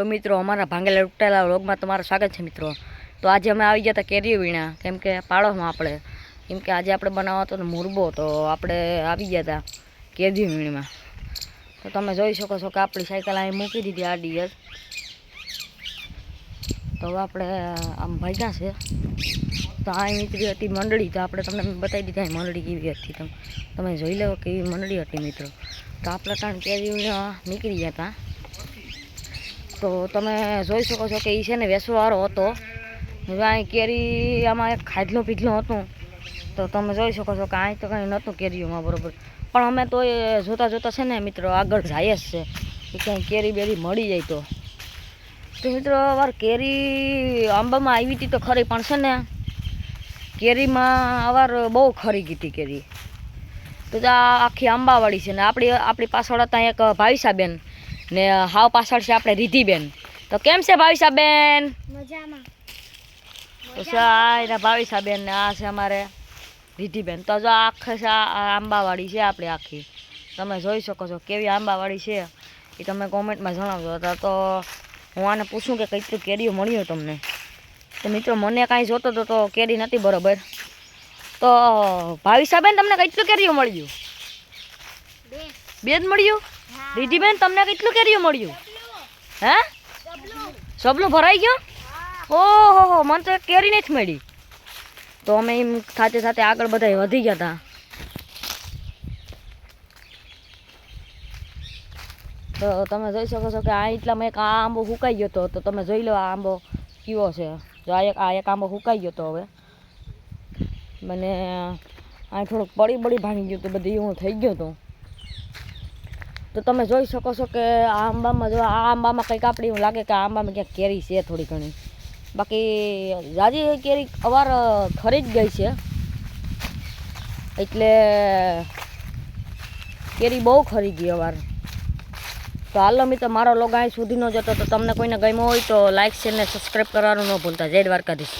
તો મિત્રો, અમારા ભાંગેલા ઉગટેલા વ્લોગમાં તમારું સ્વાગત છે મિત્રો. તો આજે અમે આવી ગયા હતા કેરીઓ વીણા, કેમ કે પાડોમાં આપણે. કેમ કે આજે આપણે બનાવવા હતો મુરબો, તો આપણે આવી ગયા હતા કેરી વીણીમાં. તો તમે જોઈ શકો છો કે આપણી સાયકલ અહીં મૂકી દીધી આ ડીયર તો આપણે આમ ભાગ્યા છે. તો આ નીકળી હતી મંડળી, તો આપણે તમને બતાવી દીધા અહીં મંડળી કેવી હતી. તમે તમે જોઈ લો કેવી મંડળી હતી મિત્રો. તો આપણે ત્રણ કેરી નીકળી ગયા હતા. તો તમે જોઈ શકો છો કે એ છે ને વેસવાળો હતો. હવે અહીં કેરી આમાં એક ખાધલું પીધલું હતું. તો તમે જોઈ શકો છો કે અહીં તો કંઈ નહોતું કેરીઓમાં બરાબર. પણ અમે તો એ જોતાં જોતાં છે ને મિત્રો આગળ જાય જ છે. કે ક્યાંય કેરી બેરી મળી જાય તો. તો મિત્રો વાર કેરી આંબામાં આવી હતી તો ખરી, પણ છે ને કેરીમાં અવાર બહુ ખરી ગઈ હતી કેરી. તો આ આખી આંબાવાળી છે ને આપણી આપણી પાછળ હતા એક ભાવિસાબેન ને હાવ પાછળ છે આપણે રિધિબેન. તો કેમ છે ભાવિસાબેન મજામાં. તો છે આ એના ભાવિસાબેન ને આ છે અમારે રિધિબેન. તો જો આખે છે આંબાવાળી છે આપણી આખી. તમે જોઈ શકો છો કેવી આંબાવાળી છે. એ તમે કોમેન્ટમાં જણાવજો. તો તો હું આને પૂછું કે કેટલું કેરીઓ મળ્યું તમને. તો મિત્રો મને કાંઈ જોતો હતો તો કેરી નથી બરોબર. તો ભાવિસાબેન તમને કેટલું કેરીઓ મળ્યું બે. જ મળ્યું? રીધિબેન તમને કેટલું કેરીઓ મળ્યું? હે? સબલું ભરાઈ ગયું? ઓહો હો મને તો એક કેરી નથી મળી. તો અમે એમ સાથે સાથે આગળ બધા વધી ગયા હતા તો તમે જોઈ શકો છો કે આ એટલામાં એક આ આંબો સુકાઈ ગયો હતો તો તમે જોઈ લો આ આંબો કેવો છે. જો આ એક આ એક આંબો સુકાઈ ગયો હતો હવે. મને આ થોડુંક પડી પડી ભાંગી ગયું હતું બધું એવું થઈ ગયું હતું તો તમે જોઈ શકો છો કે આ આંબામાં જો આ આંબામાં કંઈક આપણી એવું લાગે કે આ આંબામાં ક્યાંક કેરી છે થોડી ઘણી. બાકી જાજી કેરી અવાર ખરી જ ગઈ છે. એટલે કેરી બહુ ખરી ગઈ અવાર. તો હાલો તો મારો લોગ અહીં સુધી ન જતો, તો તમને કોઈને ગમ્યો હોય તો લાઇક શેર ને સબસ્ક્રાઈબ કરવાનું ન ભૂલતા. જય દ્વારકાધીશ.